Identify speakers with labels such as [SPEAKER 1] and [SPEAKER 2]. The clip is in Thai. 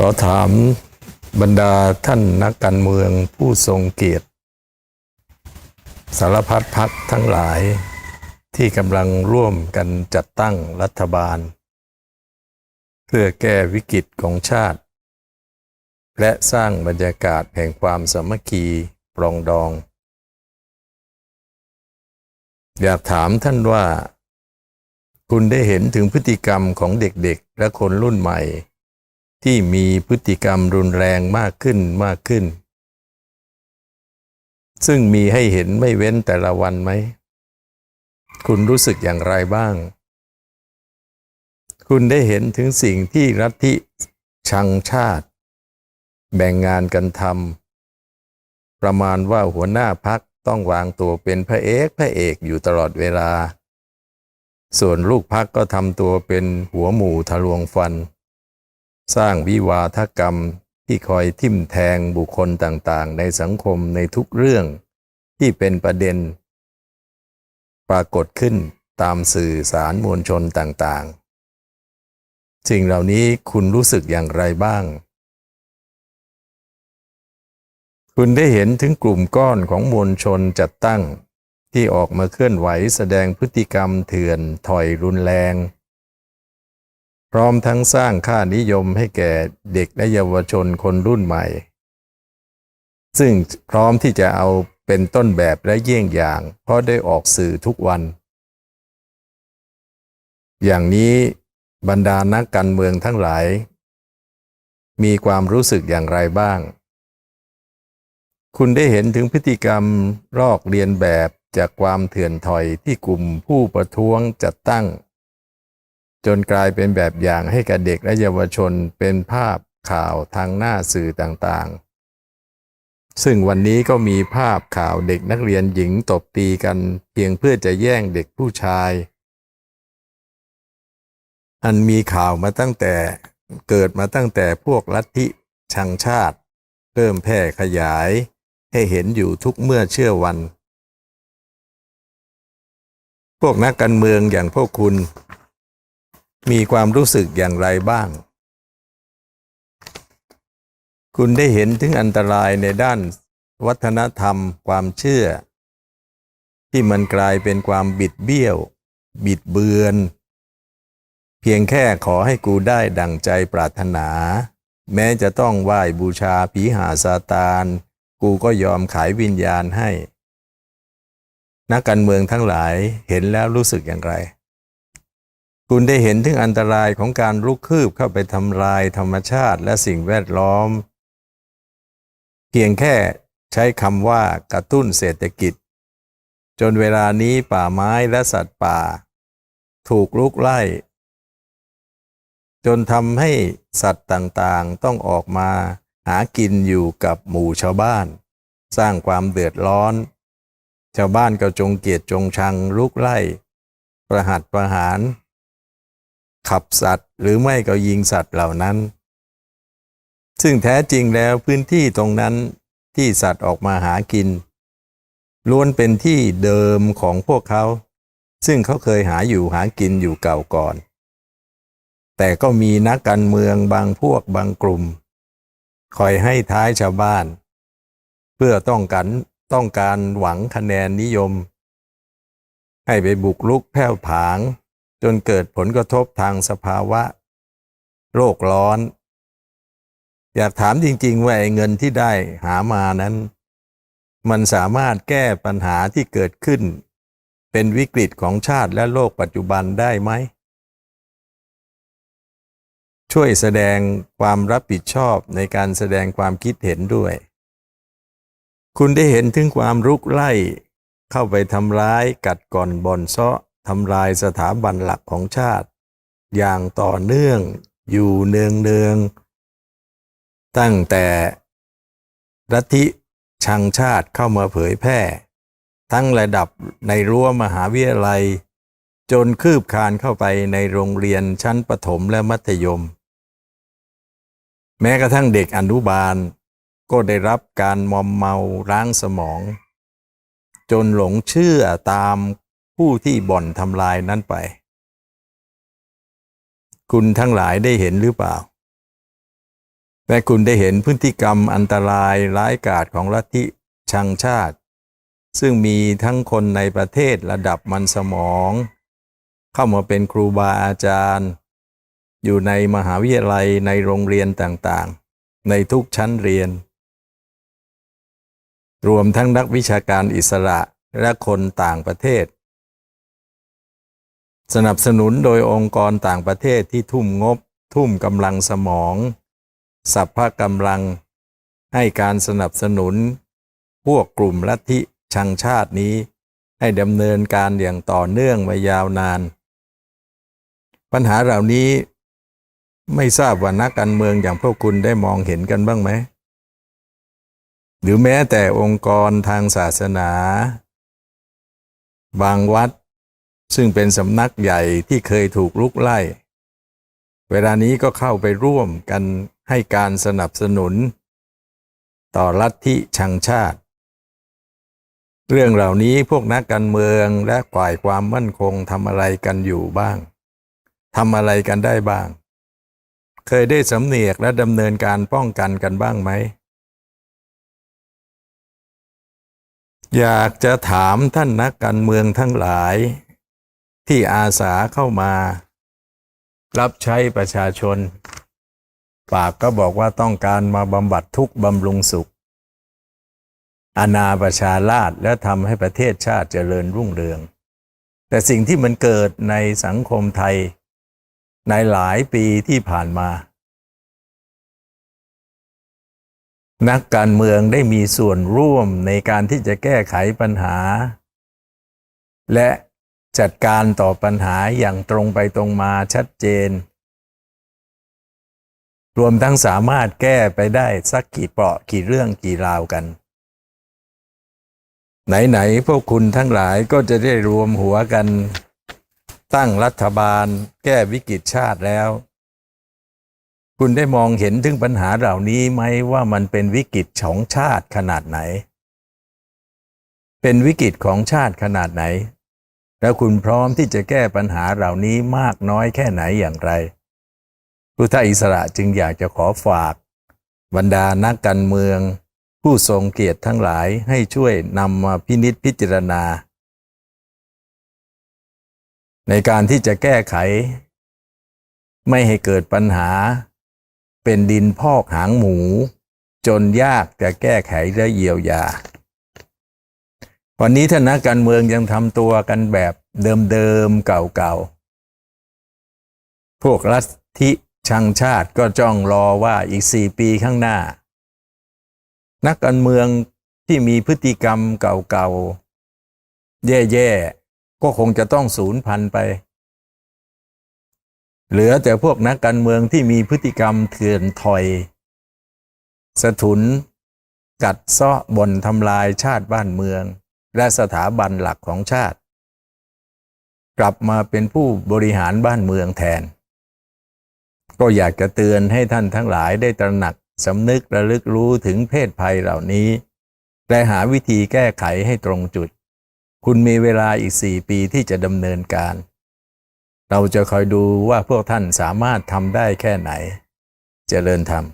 [SPEAKER 1] ขอถามบรรดาท่านนักการเมืองผู้ทรงเกียรติ สารพัดพักทั้งหลายที่กำลังร่วมกันจัดตั้งรัฐบาล เพื่อแก้วิกฤตของชาติ และสร้างบรรยากาศแห่งความสามัคคีปรองดอง อยากถามท่านว่า คุณได้เห็นถึงพฤติกรรมของเด็กๆ และคนรุ่นใหม่ ที่มีพฤติกรรมรุนแรงมากขึ้นมากขึ้น ซึ่งมีให้เห็นไม่เว้นแต่ละวันไหม คุณรู้สึกอย่างไรบ้าง คุณได้เห็นถึงสิ่งที่รัฐิชังชาติ แบ่งงานกันทำประมาณว่าหัวหน้าพักต้องวางตัวเป็นพระเอกพระเอกอยู่ตลอดเวลา ส่วนลูกพักก็ทำตัวเป็นหัวหมูทะลวงฟัน สร้างวิวาทกรรมที่คอยทิ่มแทงบุคคลต่างๆ ในสังคมในทุกเรื่องที่เป็นประเด็น ปรากฏขึ้นตามสื่อสารมวลชนต่างๆ สิ่งเหล่านี้คุณรู้สึกอย่างไรบ้าง คุณได้เห็นถึงกลุ่มก้อนของมวลชนจัดตั้ง ที่ออกมาเคลื่อนไหวแสดงพฤติกรรมเถื่อนถอยรุนแรง พร้อมทั้งสร้างค่านิยมให้แก่เด็กและเยาวชนคนรุ่นใหม่ ซึ่งพร้อมที่จะเอาเป็นต้นแบบและเยี่ยงอย่าง เพราะได้ออกสื่อทุกวัน อย่างนี้บรรดานักการเมืองทั้งหลาย มีความรู้สึกอย่างไรบ้าง คุณได้เห็นถึงพฤติกรรมลอกเลียนแบบจากความเถื่อนถอยที่กลุ่มผู้ประท้วงจัดตั้ง จนกลายเป็นแบบอย่างให้กับเด็กและเยาวชนเป็นภาพข่าวทางหน้าสื่อต่างๆ ซึ่งวันนี้ก็มีภาพข่าวเด็กนักเรียนหญิงตบตีกันเพียงเพื่อจะแย่งเด็กผู้ชาย อันมีข่าวมาตั้งแต่เกิดมาตั้งแต่พวกลัทธิชังชาติ เริ่มแพร่ขยาย ให้เห็นอยู่ทุกเมื่อเชื่อวัน พวกนักการเมืองอย่างพวกคุณ มีความรู้สึกอย่างไรบ้าง คุณได้เห็นถึงอันตรายในด้านวัฒนธรรมความเชื่อ ที่มันกลายเป็นความบิดเบี้ยว บิดเบือน เพียงแค่ขอให้กูได้ดั่งใจปรารถนา แม้จะต้องไหว้บูชาผีหาซาตาน กูก็ยอมขายวิญญาณให้ นักการเมืองทั้งหลายเห็นแล้วรู้สึกอย่างไร คุณได้เห็นถึงอันตรายของการลุกคืบเข้าไปทำลายธรรมชาติและสิ่งแวดล้อม เพียงแค่ใช้คำว่ากระตุ้นเศรษฐกิจ จนเวลานี้ป่าไม้และสัตว์ป่า ถูกลุกไล่ จนทำให้สัตว์ต่างๆต้องออกมาหากินอยู่กับหมู่ชาวบ้าน สร้างความเดือดร้อน ชาวบ้านก็จงเกียดจงชังลุกไล่ ประหัตประหาร ขับสัตว์ หรือไม่ก็ยิงสัตว์เหล่านั้น ซึ่งแท้จริงแล้วพื้นที่ตรงนั้นที่สัตว์ออกมาหากิน ล้วนเป็นที่เดิมของพวกเขา ซึ่งเขาเคยหาอยู่หากินอยู่เก่าก่อน แต่ก็มีนักการเมืองบางพวกบางกลุ่ม คอยให้ท้ายชาวบ้าน เพื่อต้องการต้องการหวังคะแนนนิยม ให้ไปบุกลุกแผ่วผาง จนเกิดผลกระทบทางสภาวะ โลกร้อน อยากถามจริง ๆ ว่าเงินที่ได้หามานั้น มันสามารถแก้ปัญหาที่เกิดขึ้น เป็นวิกฤตของชาติและโลกปัจจุบันได้ไหม ช่วยแสดงความรับผิดชอบในการแสดงความคิดเห็นด้วย คุณได้เห็นถึงความรุกไล่เข้าไปทำร้ายกัดก่อนบ่อนเซาะ ทำลายสถาบันหลักของชาติ อย่างต่อเนื่องอยู่เนืองเนืองๆตั้งแต่รัฐิชังชาติเข้ามาเผยแพร่ ทั้งระดับในรั้วมหาวิทยาลัย จนคืบคลานเข้าไปในโรงเรียนชั้นประถมและมัธยม แม้กระทั่งเด็กอนุบาลก็ได้รับการมอมเมาล้างสมอง จนหลงเชื่อตาม ผู้ที่บ่อนทำลายนั้นไป คุณทั้งหลายได้เห็นหรือเปล่า และคุณได้เห็นพฤติกรรมอันตรายร้ายกาจของลัทธิชังชาติ ซึ่งมีทั้งคนในประเทศระดับมันสมอง เข้ามาเป็นครูบาอาจารย์ อยู่ในมหาวิทยาลัยในโรงเรียนต่างๆ ในทุกชั้นเรียน รวมทั้งนักวิชาการอิสระและคนต่างประเทศ สนับสนุนโดยองค์กรต่างประเทศที่ทุ่มงบ ทุ่มกำลังสมอง สัพพะกำลัง ให้การสนับสนุน พวกกลุ่มลัทธิชังชาตินี้ ให้ดำเนินการอย่างต่อเนื่องมายาวนาน ปัญหาเหล่านี้ไม่ทราบว่านักการเมืองอย่างพวกคุณได้มองเห็นกันบ้างไหม หรือแม้แต่องค์กรทางศาสนา บางวัด ซึ่งเป็นสำนักใหญ่ที่เคยถูกลุกไล่ เวลานี้ก็เข้าไปร่วมกันให้การสนับสนุน ต่อลัทธิชังชาติ เรื่องเหล่านี้พวกนักการเมืองและฝ่ายความมั่นคงทำอะไรกันอยู่บ้างทำอะไรกันได้บ้าง เคยได้สำเนียกและดำเนินการป้องกันกันบ้างไหม อยากจะถามท่านนักการเมืองทั้งหลาย ที่อาสาเข้ามา รับใช้ประชาชน ปากก็บอกว่าต้องการมาบำบัดทุกข์บำรุงสุขอนาประชาราชและทำให้ประเทศชาติเจริญรุ่งเรือง แต่สิ่งที่มันเกิดในสังคมไทย ในหลายปีที่ผ่านมา นักการเมืองได้มีส่วนร่วมในการที่จะแก้ไขปัญหา และ จัดการต่อปัญหาอย่างตรงไปตรงมาชัดเจน รวมทั้งสามารถแก้ไปได้สักกี่เปราะกี่เรื่องกี่ราวกัน ไหน ๆ พวกคุณทั้งหลายก็จะได้รวมหัวกัน ตั้งรัฐบาล แก้วิกฤตชาติแล้ว คุณได้มองเห็นถึงปัญหาเหล่านี้ไหมว่ามันเป็นวิกฤตของชาติขนาดไหน เป็นวิกฤตของชาติขนาดไหน แล้วคุณพร้อมที่จะแก้ปัญหาเหล่านี้มากน้อยแค่ไหนอย่างไร พุทธอิสระจึงอยากจะขอฝาก บรรดานักการเมือง ผู้ทรงเกียรติทั้งหลายให้ช่วยนำมาพินิษพิจารณา ในการที่จะแก้ไข ไม่ให้เกิดปัญหา เป็นดินพอกหางหมู จนยากจะแก้ไขและเยียวยา วันนี้ท่านนักการเมืองยังทำตัวกันแบบเดิมๆเก่าๆ พวกลัฐทิชังชาติก็จ้องรอว่าอีกสี่ปีข้างหน้า นักการเมืองที่มีพฤติกรรมเก่าๆ แย่ๆ ก็คงจะต้องสูญพันธุ์ไป เหลือแต่พวกนักการเมืองที่มีพฤติกรรมเถื่อนถอยสะทุน กัดเซาะบ่นทำลายชาติบ้านเมือง และสถาบันหลักของชาติ กลับมาเป็นผู้บริหารบ้านเมืองแทน ก็อยากจะเตือนให้ท่านทั้งหลายได้ตระหนักสำนึกระลึกรู้ถึงเพศภัยเหล่านี้ และหาวิธีแก้ไขให้ตรงจุด คุณมีเวลาอีกสี่ปีที่จะดำเนินการ เราจะคอยดูว่าพวกท่านสามารถทำได้แค่ไหนจเจริญธรรม